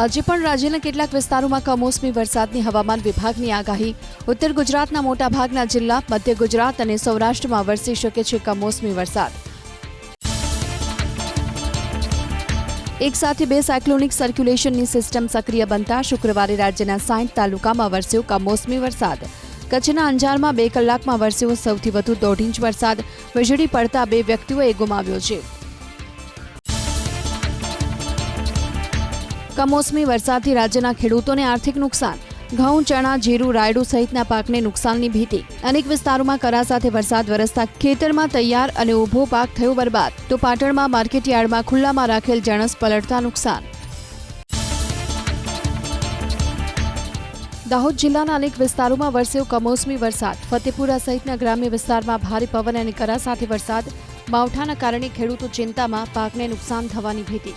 આજે પણ રાજ્યના કેટલાક વિસ્તારોમાં કમોસમી વરસાદની હવામાન વિભાગની આગાહી. ઉત્તર ગુજરાતના મોટાભાગના જિલ્લા, મધ્ય ગુજરાત અને સૌરાષ્ટ્રમાં વરસી શકે છે કમોસમી વરસાદ. એક સાથે બે સાયક્લોનિક સર્ક્યુલેશનની સિસ્ટમ સક્રિય બનતા શુક્રવારે રાજ્યના સાઠ તાલુકામાં વરસ્યો કમોસમી વરસાદ. કચ્છના અંજારમાં બે કલાકમાં વરસ્યો સૌથી વધુ દોઢ ઇંચ વરસાદ. વીજળી પડતા બે વ્યક્તિઓએ ગુમાવ્યો છે કમોસમી વરસાદથી રાજ્યના ખેડૂતોને આર્થિક નુકસાન. ઘઉં, ચણા, જીરું, રાયડું સહિતના પાકને નુકસાનની ભીતિ. અનેક વિસ્તારોમાં કરા સાથે વરસાદ વરસતા ખેતરમાં તૈયાર અને ઊભો પાક થયો બરબાદ. તો પાટણમાં માર્કેટયાર્ડમાં ખુલ્લામાં રાખેલ જણસ પલટતા નુકસાન. દાહોદ જિલ્લાના અનેક વિસ્તારોમાં વરસ્યો કમોસમી વરસાદ. ફતેપુરા સહિતના ગ્રામ્ય વિસ્તારમાં ભારે પવન અને કરા સાથે વરસાદ. માવઠાના કારણે ખેડૂતો ચિંતામાં પાકને નુકસાન થવાની ભીતિ.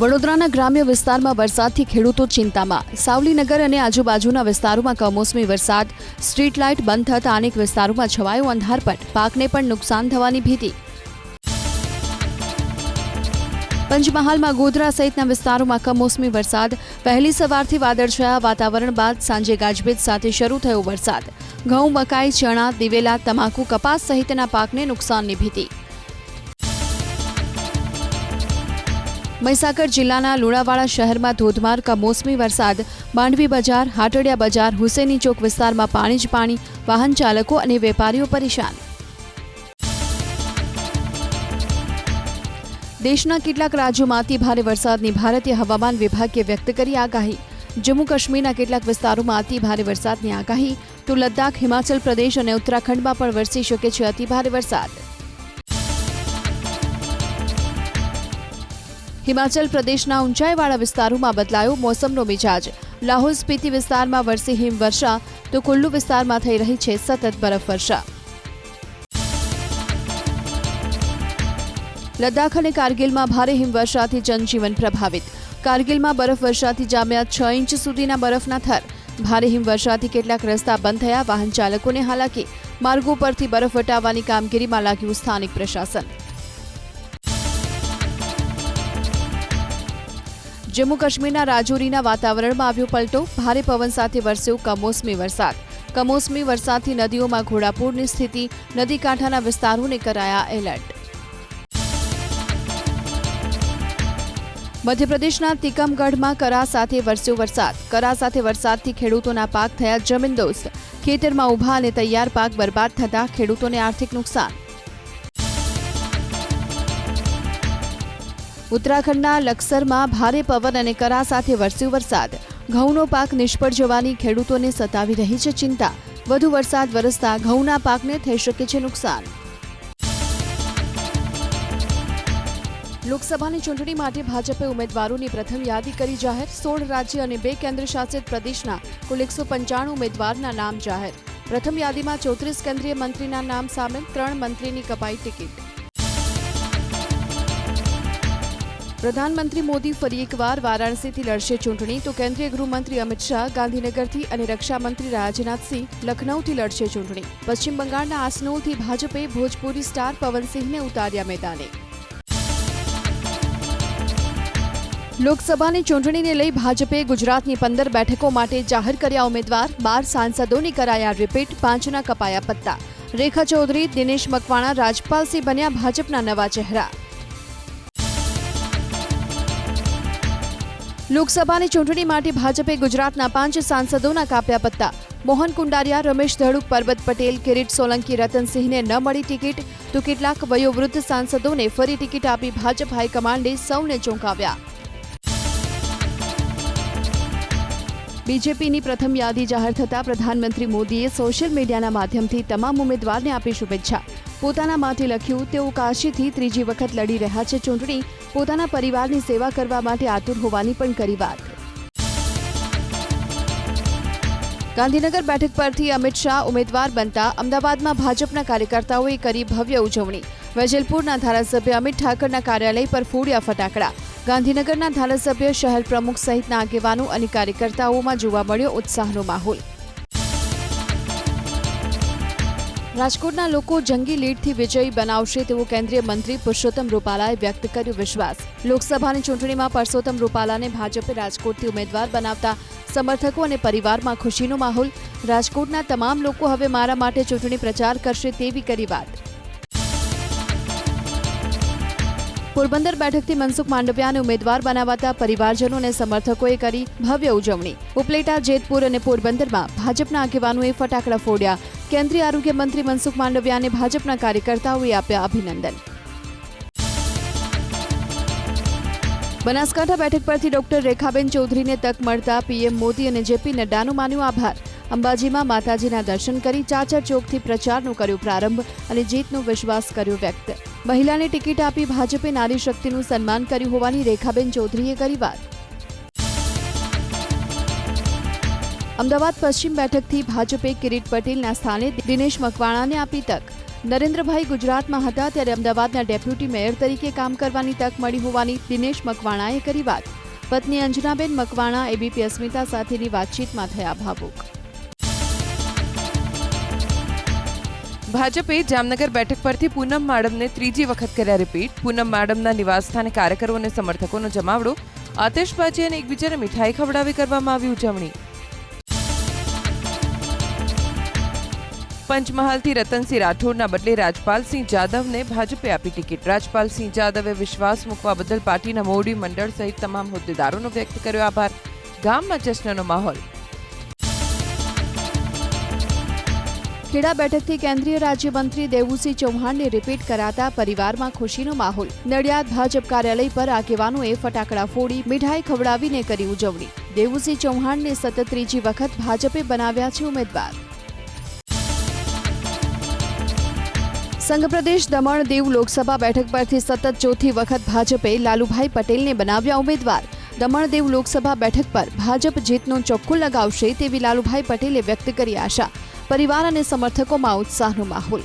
વડોદરાના ગ્રામ્ય વિસ્તારમાં વરસાદથી ખેડૂતો ચિંતામાં. સાવલીનગર અને આજુબાજુના વિસ્તારોમાં કમોસમી વરસાદ, સ્ટ્રીટ લાઇટ બંધ થતા અનેક વિસ્તારોમાં છવાયો અંધારપટ, પાકને પણ નુકસાન થવાની ભીતિ. પંચમહાલમાં ગોધરા સહિતના વિસ્તારોમાં કમોસમી વરસાદ પહેલી સવારથી વાદળછાયા વાતાવરણ બાદ સાંજે ગાજવીજ સાથે શરૂ થયો વરસાદ. ઘઉં, મકાઈ, ચણા, દિવેલા, તમાકુ, કપાસ સહિતના પાકને નુકસાનની ભીતિ. મહીસાગર જિલ્લાના લુણાવાડા શહેરમાં ધોધમાર કમોસમી વરસાદ. માંડવી બજાર, હાટડિયા બજાર, હુસેની ચોક વિસ્તારમાં પાણી જ પાણી, વાહન ચાલકો અને વેપારીઓ પરેશાન. દેશના કેટલાક રાજ્યોમાંથી ભારે વરસાદની ભારતીય હવામાન વિભાગે વ્યક્ત કરી આગાહી. જમ્મુ કાશ્મીરના કેટલાક વિસ્તારોમાં અતિ ભારે વરસાદની આગાહી. તો લદ્દાખ, હિમાચલ પ્રદેશ અને ઉત્તરાખંડમાં પણ વરસી શકે છે અતિ ભારે વરસાદ. હિમાચલ પ્રદેશના ઊંચાઈવાળા વિસ્તારોમાં બદલાયો મોસમનો મિજાજ. લાહોલ સ્પીતિ વિસ્તારમાં વરસી હિમવર્ષા તો કુલ્લુ વિસ્તારમાં થઈ રહી છે સતત બરફવર્ષા લદ્દાખ અને કારગિલમાં ભારે હિમવર્ષાથી જનજીવન પ્રભાવિત. કારગિલમાં બરફવર્ષાથી જામ્યા છ ઇંચ સુધીના બરફના થર. ભારે હિમવર્ષાથી કેટલાક રસ્તા બંધ થયા, વાહન ચાલકોને હાલાકી. માર્ગો પરથી બરફ હટાવવાની કામગીરીમાં લાગ્યું સ્થાનિક પ્રશાસન. જમ્મુ કાશ્મીરના રાજૌરીના વાતાવરણમાં આવ્યો પલટો. ભારે પવન સાથે વરસ્યો કમોસમી વરસાદ. કમોસમી વરસાદથી નદીઓમાં ઘોડાપૂરની સ્થિતિ નદી કાંઠાના વિસ્તારોને કરાયા એલર્ટ. મધ્યપ્રદેશના તિકમગઢમાં કરા સાથે વરસ્યો વરસાદ. કરા સાથે વરસાદથી ખેડૂતોના પાક થયા જમીનદોસ્ત ખેતરમાં ઊભા અને તૈયાર પાક બરબાદ થતા ખેડૂતોને આર્થિક નુકસાન. ઉત્તરાખંડના લક્સરમાં ભારે પવન અને કરા સાથે વરસ્યો વરસાદ. ઘઉંનો પાક નિષ્ફળ જવાની ખેડૂતોને સતાવી રહી છે ચિંતા. વધુ વરસાદ વરસતા ઘઉંના પાકને થઈ શકે છે નુકસાન. લોકસભાની ચૂંટણી માટે ભાજપે ઉમેદવારોની પ્રથમ યાદી કરી જાહેર. સોળ રાજ્ય અને બે કેન્દ્રશાસિત પ્રદેશના કુલ એકસો પંચાણું ઉમેદવારના નામ જાહેર. પ્રથમ યાદીમાં ચોત્રીસ કેન્દ્રીય મંત્રીના નામ સામેલ, ત્રણ મંત્રીની કપાઈ ટિકિટ. પ્રધાનમંત્રી મોદી ફરી એકવાર વારાણસીથી લડશે ચૂંટણી. તો કેન્દ્રીય ગૃહમંત્રી અમિત શાહ ગાંધીનગરથી અને રક્ષામંત્રી રાજનાથસિંહ લખનૌથી લડશે ચૂંટણી. પશ્ચિમ બંગાળના આસનોલથી ભાજપે ભોજપુરી સ્ટાર પવનસિંહને ઉતાર્યા મેદાને. લોકસભાની ચૂંટણીને લઈ ભાજપે ગુજરાતની પંદર બેઠકો માટે જાહેર કર્યા ઉમેદવાર. બાર સાંસદોની કરાયા રિપીટ પાંચના કપાયા પત્તા. રેખા ચૌધરી, દિનેશ મકવાણા, રાજપાલસિંહ બન્યા ભાજપના નવા ચહેરા. લોકસભાની ચૂંટણી માટે ભાજપે ગુજરાતના પાંચ સાંસદોના કાપ્યા પત્તા. મોહન કુંડારિયા, રમેશ ધડુક, પરબત પટેલ, કિરીટ સોલંકી રતનસિંહને ન મળી ટિકિટ તો કેટલાક વયોવૃદ્ધ સાંસદોને ફરી ટિકિટ આપી ભાજપ હાઈકમાન્ડે સૌને ચોંકાવ્યા. બીજેપીની પ્રથમ યાદી જાહેર થતાં પ્રધાનમંત્રી મોદીએ સોશિયલ મીડિયાના માધ્યમથી તમામ ઉમેદવારને આપી શુભેચ્છા. પોતાના માટે લખ્યું, તેઓ કાશીથી ત્રીજી વખત લડી રહ્યા છે ચૂંટણી. પોતાના પરિવારની સેવા કરવા માટે આતુર હોવાની પણ કરી વાત. ગાંધીનગર બેઠક પરથી અમિત શાહ ઉમેદવાર બનતા અમદાવાદમાં ભાજપના કાર્યકર્તાઓએ કરી ભવ્ય ઉજવણી. વેજલપુરના ધારાસભ્ય અમિત ઠાકરના કાર્યાલય પર ફોડ્યા ફટાકડા. ગાંધીનગરના ધારાસભ્ય શહેર પ્રમુખ સહિતના આગેવાનો અને કાર્યકર્તાઓમાં જોવા મળ્યો ઉત્સાહનો માહોલ. રાજકોટના લોકો જંગી લીડથી વિજયી બનાવશે તેવો કેન્દ્રીય મંત્રી પુરુષોત્તમ રૂપાલાએ વ્યક્ત કર્યો વિશ્વાસ. લોકસભાની ચૂંટણીમાં પરસોત્તમ રૂપાલાને ભાજપે રાજકોટથી ઉમેદવાર બનાવતા સમર્થકો અને પરિવારમાં ખુશીનો માહોલ. રાજકોટના તમામ લોકો હવે મારા માટે ચૂંટણી પ્રચાર કરશે તેવી કરી વાત. પોરબંદર બેઠકથી મનસુખ માંડવિયાને ઉમેદવાર બનાવાતા પરિવારજનો અને સમર્થકોએ કરી ભવ્ય ઉજવણી. ઉપલેટા, જેતપુર અને પોરબંદરમાં ભાજપના આગેવાનોએ ફટાકડા ફોડ્યા. કેન્દ્રીય આરોગ્ય મંત્રી મનસુખ માંડવિયાને ભાજપના કાર્યકર્તાઓએ આપ્યા અભિનંદન. બનાસકાંઠા બેઠક પરથી ડોક્ટર રેખાબેન ચૌધરીને તક મળતા પીએમ મોદી અને જેપી નડ્ડાનો માન્યો આભાર. અંબાજીમાં માતાજીના દર્શન કરી ચાચર ચોકથી પ્રચારનો કર્યો પ્રારંભ અને જીતનો વિશ્વાસ કર્યો વ્યક્ત. મહિલાને ટિકિટ આપી ભાજપે નારી શક્તિનું સન્માન કર્યું હોવાની રેખાબેન ચૌધરીએ કરી વાત. અમદાવાદ પશ્ચિમ બેઠકથી ભાજપે કિરીટ પટેલના સ્થાને દિનેશ મકવાણાને આપી તક. નરેન્દ્રભાઈ ગુજરાતમાં હતા ત્યારે અમદાવાદના ડેપ્યુટી મેયર તરીકે કામ કરવાની તક મળી હોવાની દિનેશ મકવાણાએ કરી વાત. પત્ની અંજનાબેન મકવાણા એબીપી અસ્મિતા સાથેની વાતચીતમાં થયા ભાવુક. ભાજપે જામનગર બેઠક પરથી પૂનમ માડમને ત્રીજી વખત કર્યા રિપીટ પૂનમ માડમના નિવાસસ્થાને કાર્યકરો અને સમર્થકોનો જમાવડો. આતશબાજી અને એકબીજાને મીઠાઈ ખવડાવી કરવામાં આવી ઉજવણી. પંચમહાલથી રતનસિંહ રાઠોડના બદલે રાજપાલસિંહ જાદવને ભાજપે આપી ટિકિટ. રાજપાલસિંહ જાદવે વિશ્વાસ મૂકવા બદલ પાર્ટીના મોવડી મંડળ સહિત તમામ હોદ્દેદારોનો વ્યક્ત કર્યો આભાર. ગામમાં જશ્નનો માહોલ. ખેડા બેઠકથી કેન્દ્રીય રાજ્યમંત્રી દેવુસિંહ ચૌહાણને રિપીટ કરાતા પરિવારમાં ખુશીનો માહોલ. નડિયાદ ભાજપ કાર્યાલય પર આગેવાનોએ ફટાકડા ફોડી મીઠાઈ ખવડાવીને કરી ઉજવણી. દેવુસિંહ ચૌહાણને સતત ત્રીજી વખત ભાજપે બનાવ્યા છે ઉમેદવાર. સંઘપ્રદેશ દમણ દીવ લોકસભા બેઠક પરથી સતત ચોથી વખત ભાજપે લાલુભાઈ પટેલને બનાવ્યા ઉમેદવાર. દમણ દીવ લોકસભા બેઠક પર ભાજપ જીતનો ચોખ્ખું લગાવશે તેવી લાલુભાઈ પટેલે વ્યક્ત કરી આશા. પરિવાર અને સમર્થકોમાં ઉત્સાહનો માહોલ.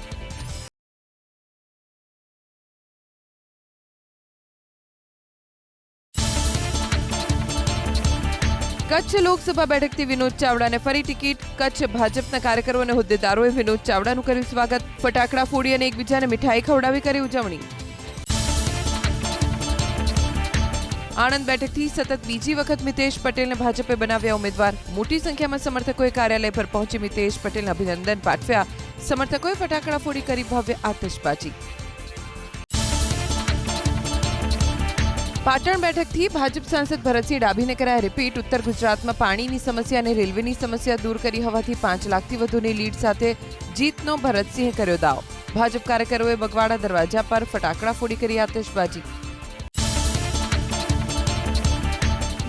કચ્છ લોકસભા બેઠકથી વિનોદ ચાવડાને ફરી ટિકિટ. કચ્છ ભાજપના કાર્યકરો અને હોદ્દેદારોએ વિનોદ ચાવડાનું કર્યું સ્વાગત. ફટાકડા ફોડી અને એકબીજાને મીઠાઈ ખવડાવી કરી ઉજવણી. આણંદ બેઠકથી સતત બીજી વખત મિતેશ પટેલને ભાજપે બનાવ્યા ઉમેદવાર. મોટી સંખ્યામાં સમર્થકોએ કાર્યાલય પર પહોંચી મિતેશ પટેલને અભિનંદન પાઠવ્યા. સમર્થકોએ ફટાકડા ફોડી કરી ભવ્ય આતશબાજી. પાટણ બેઠકથી ભાજપ સાંસદ ભરતસિંહ ડાભીને કરાયા રિપીટ ઉત્તર ગુજરાતમાં પાણીની સમસ્યા અને રેલવેની સમસ્યા દૂર કરી હોવાથી પાંચ લાખથી વધુની લીડ સાથે જીતનો ભરતસિંહે કર્યો દાવ. ભાજપ કાર્યકરોએ બગવાડા દરવાજા પર ફટાકડા ફોડી કરી આતશબાજી.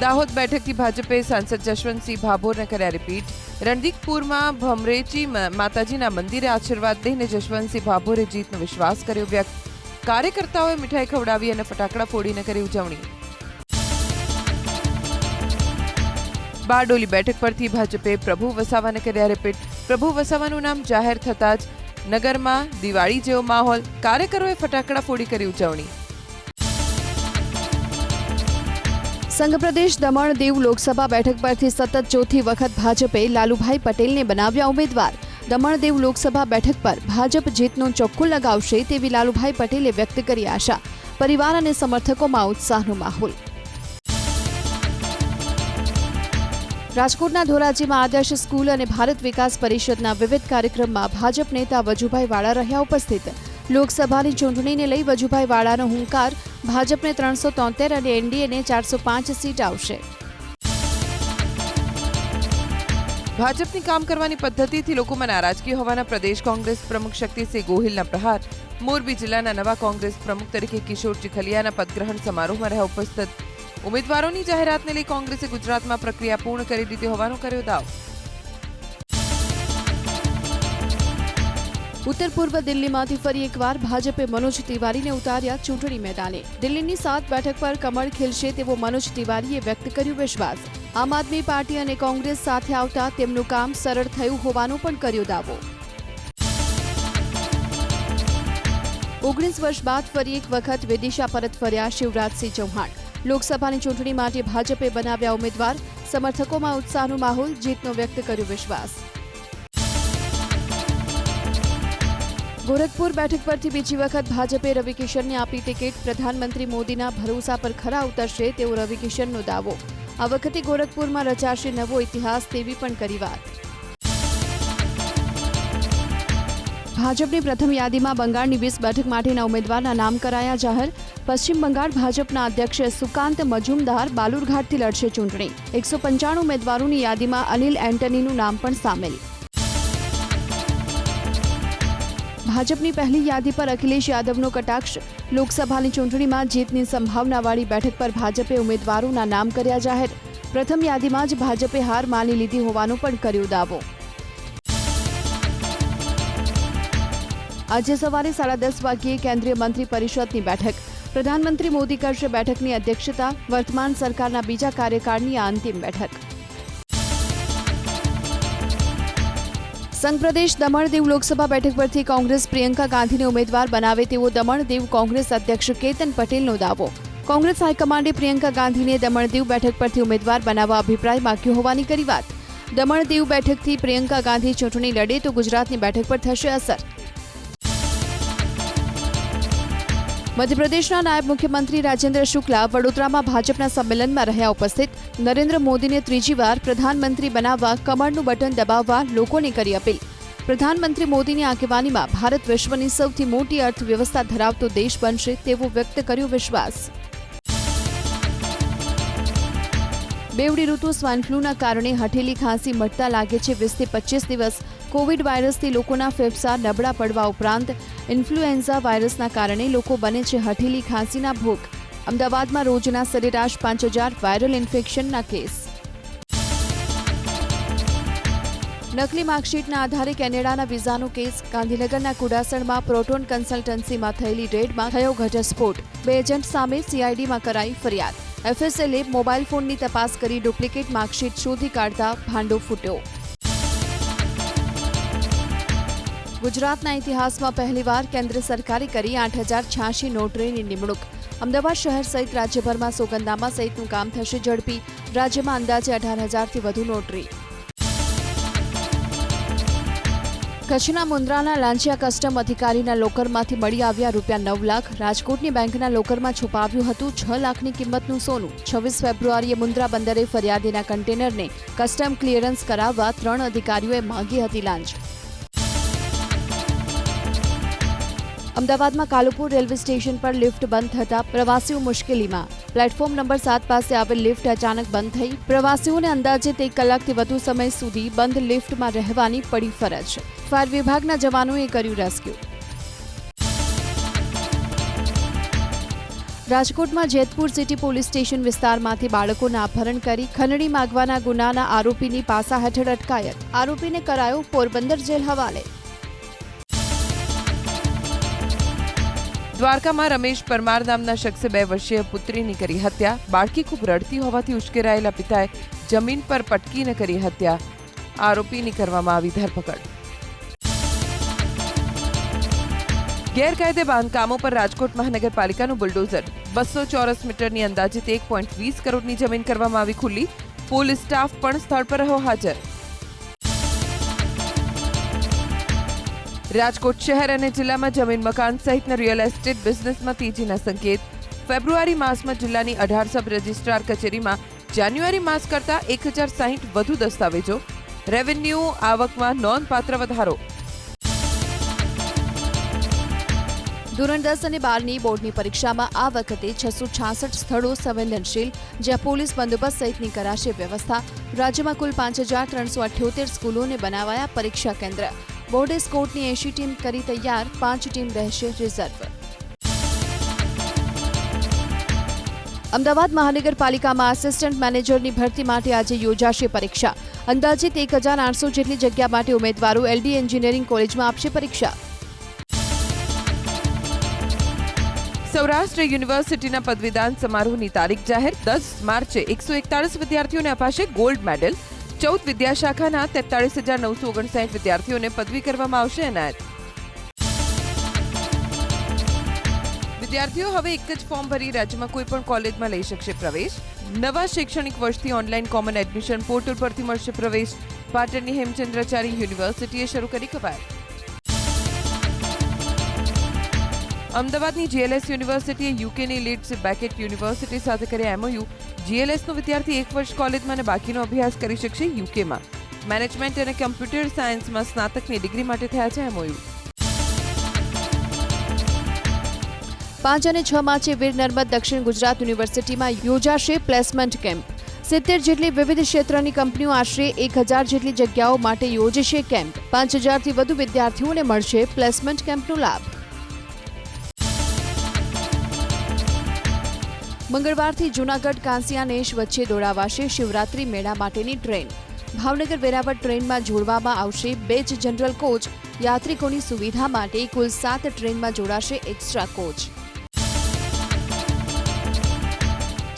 દાહોદ બેઠકથી ભાજપે સાંસદ જશવંતસિંહ ભાભોરને કર્યા રિપીટ. રણદીકપુરમાં ભમરેચી માતાજીના મંદિરે આશીર્વાદ દઈને જશવંતસિંહ ભાભોરે જીતનો વિશ્વાસ કર્યો. વ્યક્ત કાર્યકર્તાઓએ મીઠાઈ ખવડાવી અને ફટાકડા ફોડીને કરી ઉજવણી. બારડોલી બેઠક પરથી ભાજપે પ્રભુ વસાવાને કર્યા રિપીટ. પ્રભુ વસાવાનું નામ જાહેર થતાં જ નગરમાં દિવાળી જેવો માહોલ. કાર્યકરોએ ફટાકડા ફોડી કરી ઉજવણી. સંઘપ્રદેશ દમણ દીવ લોકસભા બેઠક પરથી સતત ચોથી વખત ભાજપે લાલુભાઈ પટેલને બનાવ્યા ઉમેદવાર. દમણ દીવ લોકસભા બેઠક પર ભાજપ જીતનો ચોખ્ખો લગાવશે તેવી લાલુભાઈ પટેલે વ્યક્ત કરી આશા. પરિવાર અને સમર્થકોમાં ઉત્સાહનો માહોલ. રાજકોટના ધોરાજીમાં આદર્શ સ્કૂલ અને ભારત વિકાસ પરિષદના વિવિધ કાર્યક્રમમાં ભાજપ નેતા વજુભાઈ વાળા રહ્યા ઉપસ્થિત. લોકસભાની ચૂંટણીને લઈ વજુભાઈ વાળાનો હુંકાર. ભાજપને ત્રણસો અને એનડીએને ચારસો સીટ આવશે. ભાજપની કામ કરવાની પદ્ધતિથી લોકોમાં નારાજગી હોવાના પ્રદેશ કોંગ્રેસ પ્રમુખ શક્તિસિંહ ગોહિલના પ્રહાર. મોરબી જિલ્લાના નવા કોંગ્રેસ પ્રમુખ તરીકે કિશોર ચીખલિયાના પદગ્રહણ સમારોહમાં રહ્યા ઉપસ્થિત. ઉમેદવારોની જાહેરાતને લઈ કોંગ્રેસે ગુજરાતમાં પ્રક્રિયા પૂર્ણ કરી દીધી હોવાનો કર્યો દાવ. ઉત્તર પૂર્વ દિલ્હીમાંથી ફરી એકવાર ભાજપે મનોજ તિવારીને ઉતાર્યા ચૂંટણી મેદાને. દિલ્હીની સાત બેઠક પર કમળ ખીલશે તેવો મનોજ તિવારીએ વ્યક્ત કર્યો વિશ્વાસ. આમ આદમી પાર્ટી અને કોંગ્રેસ સાથે આવતા તેમનું કામ સરળ થયું હોવાનો પણ કર્યો દાવો. ઓગણીસ વર્ષ બાદ ફરી એક વખત વિદિશા પરત ફર્યા શિવરાજસિંહ ચૌહાણ. લોકસભાની ચૂંટણી માટે ભાજપે બનાવ્યા ઉમેદવાર, સમર્થકોમાં ઉત્સાહનો માહોલ જીતનો વ્યક્ત કર્યો વિશ્વાસ. ગોરખપુર બેઠક પરથી બીજી વખત ભાજપે રવિ કિશનને આપી ટિકિટ. પ્રધાનમંત્રી મોદીના ભરોસા પર ખરા ઉતરશે તેવો રવિ કિશનનો દાવો. આ વખતે ગોરખપુરમાં રચાશે નવો ઇતિહાસ તેવી પણ કરી વાત. ભાજપની પ્રથમ યાદીમાં બંગાળની વીસ બેઠક માટેના ઉમેદવારના નામ કરાયા જાહેર. પશ્ચિમ બંગાળ ભાજપના અધ્યક્ષ સુકાંત મજુમદાર બાલુરઘાટથી લડશે ચૂંટણી. એકસો પંચાણું ઉમેદવારોની યાદીમાં અનિલ એન્ટનીનું નામ પણ સામેલ. ભાજપની પહેલી યાદી પર અખિલેશ યાદવનો કટાક્ષ. લોકસભાની ચૂંટણીમાં જીતની સંભાવનાવાળી બેઠક પર ભાજપે ઉમેદવારોના નામ કર્યા જાહેર. પ્રથમ યાદીમાં જ ભાજપે હાર માની લીધી હોવાનો પણ કર્યો દાવો. આજે સવારે સાડા દસ વાગ્યે કેન્દ્રીય મંત્રી પરિષદની બેઠક. પ્રધાનમંત્રી મોદી કરશે બેઠકની અધ્યક્ષતા. વર્તમાન સરકારના બીજા કાર્યકાળની આ અંતિમ બેઠક. સંઘ પ્રદેશ દમણ દીવ લોકસભા બેઠક પરથી કોંગ્રેસ પ્રિયંકા ગાંધીને ઉમેદવાર બનાવે તેવો દમણ દીવ કોંગ્રેસ અધ્યક્ષ કેતન પટેલનો દાવો. કોંગ્રેસ હાઈકમાન્ડે પ્રિયંકા ગાંધીને દમણ દીવ બેઠક પરથી ઉમેદવાર બનાવવા અભિપ્રાય માગ્યો હોવાની કરી વાત. દમણ દીવ બેઠકથી પ્રિયંકા ગાંધી ચૂંટણી લડે તો ગુજરાતની બેઠક પર થશે અસર. મધ્યપ્રદેશના નાયબ મુખ્યમંત્રી રાજેન્દ્ર શુક્લા વડોદરામાં ભાજપના સંમેલનમાં રહ્યા ઉપસ્થિત. નરેન્દ્ર મોદીને ત્રીજી વાર પ્રધાનમંત્રી બનાવવા કમળનું બટન દબાવવા લોકોને કરી અપીલ. પ્રધાનમંત્રી મોદીની આગેવાનીમાં ભારત વિશ્વની સૌથી મોટી અર્થવ્યવસ્થા ધરાવતો દેશ બનશે તેવો વ્યક્ત કર્યો વિશ્વાસ. બેવડી ઋતુ સ્વાઇન ફ્લૂના કારણે હઠેલી ખાંસી મટતા લાગે છે. વીસથી પચીસ દિવસ કોવિડ વાયરસથી લોકોના ફેફસા, નબળા પડવા ઉપરાંત ઇન્ફ્લુએન્ઝા વાયરસના કારણે લોકો બને છે હઠીલી ખાંસીના ભોગ. અમદાવાદમાં રોજના સરેરાશ પાંચ હજાર વાયરલ ઇન્ફેક્શનના કેસ. નકલી માર્કશીટના આધારે કેનેડાના વિઝાનો કેસ. ગાંધીનગરના કુડાસણમાં પ્રોટોન કન્સલ્ટન્સીમાં થયેલી રેડમાં થયો ઘટસ્ફોટ. બે એજન્ટ સામે સીઆઈડીમાં કરાઈ ફરિયાદ. એફએસએલે મોબાઈલ ફોનની તપાસ કરી ડુપ્લિકેટ માર્કશીટ શોધી કાઢતા ભાંડો ફૂટ્યો. ગુજરાતના ઇતિહાસમાં પહેલીવાર કેન્દ્ર સરકારે કરી આઠ હજાર છ્યાસી નોટરીની નિમણૂક. અમદાવાદ શહેર સહિત રાજ્યભરમાં સોગંદનામા સહિતનું કામ થશે ઝડપી. રાજ્યમાં અંદાજે અઢાર હજારથી વધુ નોટરી. કચ્છના મુન્દ્રાના લાંચિયા કસ્ટમ અધિકારીના લોકરમાંથી મળી આવ્યા રૂપિયા નવ લાખ. રાજકોટની બેંકના લોકરમાં છુપાવ્યું હતું છ લાખની કિંમતનું સોનું. છવ્વીસ ફેબ્રુઆરીએ મુન્દ્રા બંદરે ફરિયાદીના કન્ટેનરને કસ્ટમ ક્લિયરન્સ કરાવવા ત્રણ અધિકારીઓએ માંગી હતી લાંચ. અમદાવાદમાં કાલુપુર રેલવે સ્ટેશન પર લિફ્ટ બંધ થતા પ્રવાસીઓ મુશ્કેલીમાં. પ્લેટફોર્મ નંબર સાત પાસે આવેલ લિફ્ટ અચાનક બંધ થઈ. પ્રવાસીઓને અંદાજે એક કલાકથી વધુ સમય સુધી બંધ લિફ્ટમાં રહેવાની પડી ફરજ. ફાયર વિભાગના જવાનોએ કર્યું રેસ્ક્યુ. રાજકોટમાં જેતપુર સિટી પોલીસ સ્ટેશન વિસ્તારમાંથી બાળકોના અપહરણ કરી ખંડણી માગવાના ગુનાના આરોપીની પાસા હેઠળ અટકાયત. આરોપીને કરાયો પોરબંદર જેલ હવાલે. દ્વારકામાં રમેશ પરમાર નામના શખ્સે બે વર્ષીય પુત્રીની કરી હત્યા. બાળકી ખૂબ રડતી હોવાથી ઉશ્કેરાયેલા પિતાએ જમીન પર પટકીને કરી હત્યા. આરોપીની કરવામાં આવી ધરપકડ. ગેરકાયદે બાંધકામો પર રાજકોટ મહાનગરપાલિકાનું બુલડોઝર. બસો ચોરસ મીટરની અંદાજિત એક પોઈન્ટ વીસ કરોડની જમીન કરવામાં આવી ખુલ્લી. પોલીસ સ્ટાફ પણ સ્થળ પર રહ્યો હાજર. રાજકોટ શહેર અને જિલ્લામાં જમીન મકાન સહિતના રિયલ એસ્ટેટ બિઝનેસમાં તેજીના સંકેત. ફેબ્રુઆરી માસમાં જિલ્લાની અઢાર સબ રજિસ્ટ્રાર કચેરીમાં જાન્યુઆરી માસ કરતાં એક હજાર સાહીઠ વધુ દસ્તાવેજો. રેવન્યુ આવકમાં નોંધપાત્ર વધારો. ધોરણ દસ અને બારની બોર્ડની પરીક્ષામાં આ વખતે છસો છાસઠ સ્થળો સંવેદનશીલ, જ્યાં પોલીસ બંદોબસ્ત સહિતની કરાશે વ્યવસ્થા. રાજ્યમાં કુલ પાંચ હજાર ત્રણસો અઠ્યોતેર સ્કૂલોને બનાવાયા પરીક્ષા કેન્દ્ર. બોર્ડે સ્કોટની એંશી ટીમ કરી તૈયાર, પાંચ ટીમ રહેશે રિઝર્વ. અમદાવાદ મહાનગરપાલિકામાં આસિસ્ટન્ટ મેનેજરની ભરતી માટે આજે યોજાશે પરીક્ષા. અંદાજિત એક હજાર આઠસો જેટલી જગ્યા માટે ઉમેદવારો એલડી એન્જિનિયરિંગ કોલેજમાં આપશે પરીક્ષા. સૌરાષ્ટ્ર યુનિવર્સિટીના પદવીદાન સમારોહની તારીખ જાહેર. દસ માર્ચે એકસો એકતાળીસ વિદ્યાર્થીઓને અપાશે ગોલ્ડ મેડલ. ચૌદ વિદ્યાશાખાના તેતાળીસ હજાર નવસો ઓગણસાઠ વિદ્યાર્થીઓને પદવી કરવામાં આવશે એનાયત. વિદ્યાર્થીઓ હવે એક જ ફોર્મ ભરી રાજ્યમાં કોઈ પણ કોલેજમાં લઈ શકશે પ્રવેશ. નવા શૈક્ષણિક વર્ષથી ઓનલાઈન કોમન એડમિશન પોર્ટલ પરથી મળશે પ્રવેશ. પાટણની હેમચંદ્રાચાર્ય યુનિવર્સિટીએ શરૂ કરી કવાયત અમદાવાદની જીએલએસ યુનિવર્સિટીએ યુકેની લીડ્સ બેકેટ યુનિવર્સિટી સાથે કર્યા એમઓયુ જીએલએસનો વિદ્યાર્થી એક વર્ષ કોલેજમાં અને બાકીનો અભ્યાસ કરી શકશે યુકેમાં મેનેજમેન્ટ અને કમ્પ્યુટર સાયન્સમાં સ્નાતકની ડિગ્રી માટે થયા છે એમઓયુ પાંચ અને છ માર્ચે વીર નર્મદ દક્ષિણ ગુજરાત યુનિવર્સિટીમાં યોજાશે પ્લેસમેન્ટ કેમ્પ. સિત્તેર જેટલી વિવિધ ક્ષેત્રની કંપનીઓ આશરે એક હજાર જેટલી જગ્યાઓ માટે યોજશે કેમ્પ. પાંચ હજારથી વધુ વિદ્યાર્થીઓને મળશે પ્લેસમેન્ટ કેમ્પનો લાભ. મંગળવારથી જૂનાગઢ કાંસિયાનેશ વચ્ચે દોડાવાશે શિવરાત્રી મેળા માટેની ટ્રેન. ભાવનગર વેરાવળ ટ્રેનમાં જોડવામાં આવશે બે જ જનરલ કોચ. યાત્રિકોની સુવિધા માટે કુલ સાત ટ્રેનમાં જોડાશે એક્સ્ટ્રા કોચ.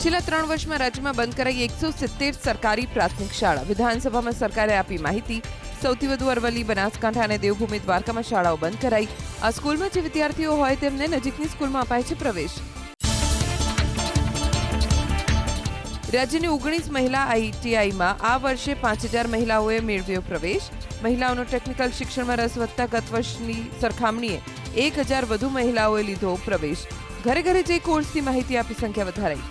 છેલ્લા ત્રણ વર્ષમાં રાજ્યમાં બંધ કરાઈ એકસો સિત્તેર સરકારી પ્રાથમિક શાળા. વિધાનસભામાં સરકારે આપી માહિતી. સૌથી વધુ અરવલ્લી, બનાસકાંઠા અને દેવભૂમિ દ્વારકામાં શાળાઓ બંધ કરાઈ. આ સ્કૂલમાં જે વિદ્યાર્થીઓ હોય તેમને નજીકની સ્કૂલમાં અપાય છે પ્રવેશ. રાજ્યની ઓગણીસ મહિલા આઈટીઆઈમાં આ વર્ષે પાંચ હજાર મહિલાઓએ મેળવ્યો પ્રવેશ. મહિલાઓનો ટેકનિકલ શિક્ષણમાં રસ વધતા ગત વર્ષની સરખામણીએ એક હજાર વધુ મહિલાઓએ લીધો પ્રવેશ. ઘરે ઘરે જઈ કોર્સની માહિતી આપી સંખ્યા વધારાઈ.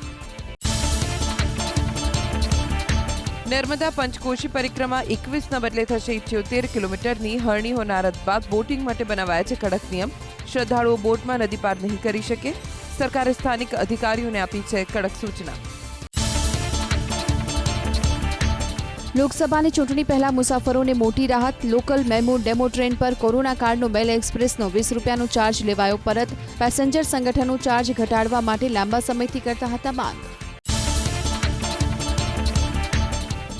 નર્મદા પંચકોશી પરિક્રમા એકવીસના બદલે થશે ઇઠ્યોતેર કિલોમીટરની હરણી હોનારત બાદ બોટિંગ માટે બનાવાયા છે કડક નિયમ. શ્રદ્ધાળુઓ બોટમાં નદી પાર નહીં કરી શકે. સરકારે સ્થાનિક અધિકારીઓને આપી છે કડક સૂચના. લોકસભાની ચૂંટણી પહેલા મુસાફરોને મોટી રાહત, લોકલ મેમો, ડેમો ટ્રેન પર કોરોના કાળનો મેલ એક્સપ્રેસનો વીસ રૂપિયાનો ચાર્જ લેવાયો પરત. પેસેન્જર સંગઠનો ચાર્જ ઘટાડવા માટે લાંબા સમયથી કરતા હતા માંગ.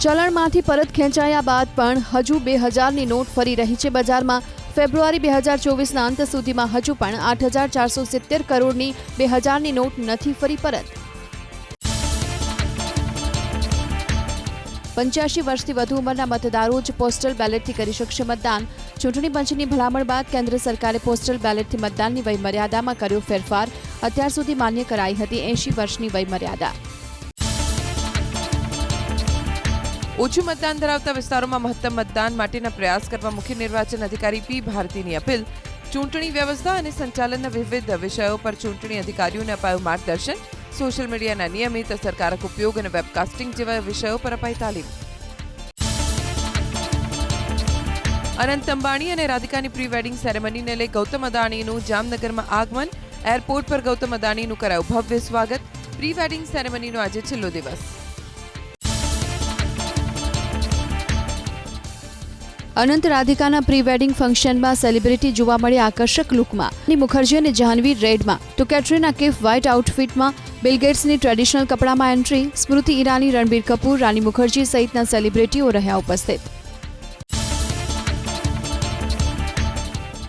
ચલણમાંથી પરત ખેંચાયા બાદ પણ હજુ બે હજારની નોટ ફરી રહી છે બજારમાં. ફેબ્રુઆરી બે હજાર ચોવીસના અંત સુધીમાં હજુ પણ આઠ હજાર ચારસો સિત્તેર કરોડની બે હજારની નોટ નથી ફરી પરત. પંચ્યાસી વર્ષથી વધુ ઉંમરના મતદારો જ પોસ્ટલ બેલેટથી કરી શકશે મતદાન. ચૂંટણી પંચની ભલામણ બાદ કેન્દ્ર સરકારે પોસ્ટલ બેલેટથી મતદાનની વયમર્યાદામાં કર્યો ફેરફાર. અત્યાર સુધી માન્ય કરાઈ હતી એંશી વર્ષની વયમર્યાદા. ઓછું મતદાન ધરાવતા વિસ્તારોમાં મહત્તમ મતદાન માટેના પ્રયાસ કરવા મુખ્ય નિર્વાચન અધિકારી પી. ભારતીની અપીલ. ચૂંટણી વ્યવસ્થા અને સંચાલનના વિવિધ વિષયો પર ચૂંટણી અધિકારીઓને અપાયું માર્ગદર્શન. સોશિયલ મીડિયાના નિયમિત અસરકારક ઉપયોગ અને વેબકાસ્ટિંગ જેવા વિષયો પર અપાઈ તાલીમ. અનંત અંબાણી અને રાધિકાની પ્રી વેડિંગ સેરેમનીને લઈ ગૌતમ અદાણીનું જામનગરમાં આગમન. એરપોર્ટ પર ગૌતમ અદાણીનું કરાયું ભવ્ય સ્વાગત. પ્રી વેડિંગ સેરેમનીનો આજે છેલ્લો દિવસ. અનંત રાધિકાના પ્રી વેડિંગ ફંક્શનમાં સેલિબ્રિટી જોવા મળી આકર્ષક લુકમાં. મુખર્જી અને જાહ્નવી રેડમાં. તો કેટરીના કેફ વ્હાઇટ આઉટફિટમાં બિલગેટ્સની ટ્રેડિશનલ કપડામાં એન્ટ્રી, સ્મૃતિ ઈરાની, રણબીર કપૂર, રાની મુખર્જી સહિતના સેલિબ્રિટીઓ રહ્યા ઉપસ્થિત.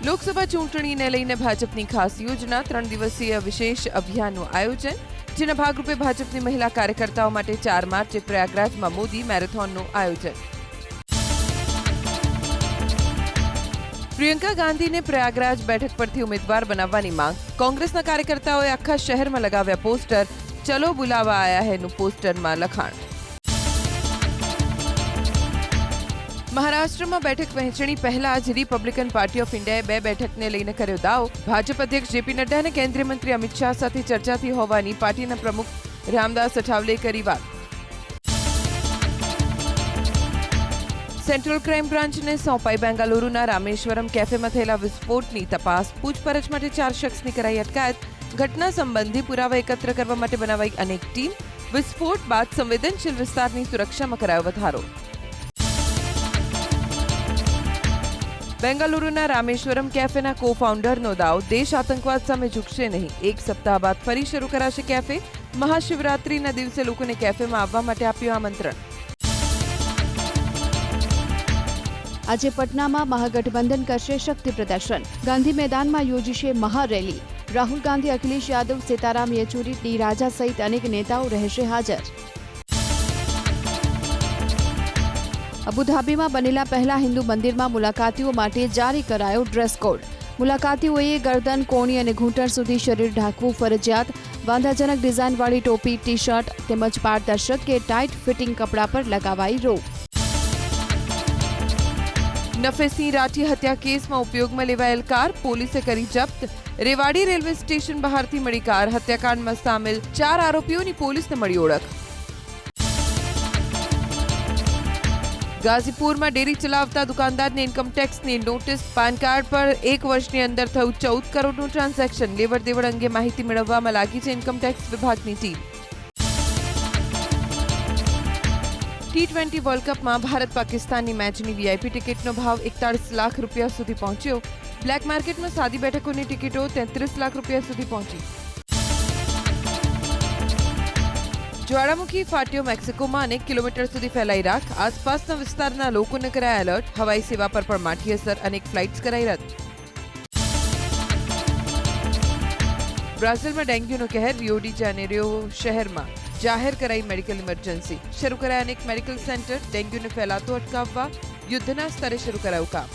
લોકસભા ચૂંટણીને લઈને ભાજપની ખાસ યોજના, ત્રણ દિવસીય વિશેષ અભિયાનનું આયોજન, જેના ભાગરૂપે ભાજપની મહિલા કાર્યકર્તાઓ માટે ચાર માર્ચે પ્રયાગરાજમાં મોદી મેરેથોનનું આયોજન. પ્રિયંકા ગાંધીને પ્રયાગરાજ બેઠક પરથી ઉમેદવાર બનાવવાની માંગ. કોંગ્રેસના કાર્યકર્તાઓએ આખા શહેરમાં લગાવ્યા પોસ્ટર. ચલો બુલાવા આયા હૈનું પોસ્ટરમાં લખાણ. મહારાષ્ટ્રમાં બેઠક વહેંચણી પહેલા જ રિપબ્લિકન પાર્ટી ઓફ ઇન્ડિયાએ બે બેઠકને લઈને કર્યો દાવ. ભાજપ અધ્યક્ષ જેપી નડ્ડા અને કેન્દ્રીય મંત્રી અમિત શાહ સાથે ચર્ચાથી હોવાની પાર્ટીના પ્રમુખ રામદાસ અઠાવલે કરી વાત. સેન્ટ્રલ ક્રાઇમ બ્રાન્ચને સોંપાઈ બેંગાલુરુના રામેશ્વરમ કેફેમાં થયેલા વિસ્ફોટની તપાસ, પૂછપરછ માટે ચાર શખ્સની કરાઈ અટકાયત. ઘટના સંબંધી પુરાવા એકત્ર કરવા માટે બનાવાઈ અનેક ટીમ. વિસ્ફોટ બાદ સંવેદનશીલ વિસ્તારની સુરક્ષામાં કરાયો વધારો. બેંગાલુરુના રામેશ્વરમ કેફેના કો ફાઉન્ડરનો દાવ, દેશ આતંકવાદ સામે ઝૂકશે નહીં. એક સપ્તાહ બાદ ફરી શરૂ કરાશે કેફે. મહાશિવરાત્રીના દિવસે લોકોને કેફેમાં આવવા માટે આપ્યું આમંત્રણ. આજે પટનામાં મહાગઠબંધન કરશે શક્તિ પ્રદર્શન. ગાંધી મેદાનમાં યોજીશે મહારેલી. રાહુલ ગાંધી, અખિલેશ યાદવ, સીતારામ યેચુરી ડી રાજા સહિત અનેક નેતાઓ રહેશે હાજર. અબુધાબીમાં બનેલા પહેલા હિન્દુ મંદિરમાં મુલાકાતીઓ માટે જારી કરાયો ડ્રેસ કોડ. મુલાકાતીઓએ ગરદન, કોણી અને ઘૂંટણ સુધી શરીર ઢાંકવું ફરજિયાત. વાંધાજનક ડિઝાઇનવાળી ટોપી ટી શર્ટ તેમજ પારદર્શક કે ટાઇટ ફિટિંગ કપડાં પર લગાવાઈ રોક. નફેસિંહ રાઠી હત્યા કેસમાં ઉપયોગમાં લેવાયેલ કાર પોલીસે કરી જપ્ત. રેવાડી રેલવે સ્ટેશન બહારથી મળી કાર. હત્યાકાંડમાં સામેલ ચાર આરોપીઓની પોલીસને મળી ઓળખ. ગાઝીપુરમાં ડેરી ચલાવતા દુકાનદારને ઇન્કમટેક્સની નોટિસ પાન કાર્ડ પર એક વર્ષની અંદર થયું ચૌદ કરોડનું ટ્રાન્ઝેક્શન લેવડ દેવડ અંગે માહિતી મેળવવામાં લાગી છે ઇન્કમટેક્સ વિભાગની ટીમ. ટી ટ્વેન્ટી વર્લ્ડ કપમાં ભારત પાકિસ્તાનની મેચની વીઆઈપી ટિકિટનો ભાવ એકતાળીસ લાખ રૂપિયા સુધી પહોંચ્યો. બ્લેક માર્કેટમાં સાદી બેઠકોની ટિકિટો તેત્રીસ લાખ રૂપિયા સુધી પહોંચી. જ્વાળામુખી ફાટ્યો મેક્સિકોમાં અનેક કિલોમીટર સુધી ફેલાઈ રાખ. આસપાસના વિસ્તારના લોકોને કરાયા એલર્ટ. હવાઈ સેવા પર પણ માઠી અસર. અનેક ફ્લાઇટ્સ કરાઈ રદ. બ્રાઝિલમાં ડેન્ગ્યુનો કહેર. રિયોડી જાનેરિયો શહેરમાં. જાહેર કરાઈ મેડિકલ ઇમરજન્સી. શરૂ કરાયા અનેક મેડિકલ સેન્ટર, ડેન્ગ્યુને ફેલાતો અટકાવવા, યુદ્ધના સ્તરે શરૂ કરાયું કામ.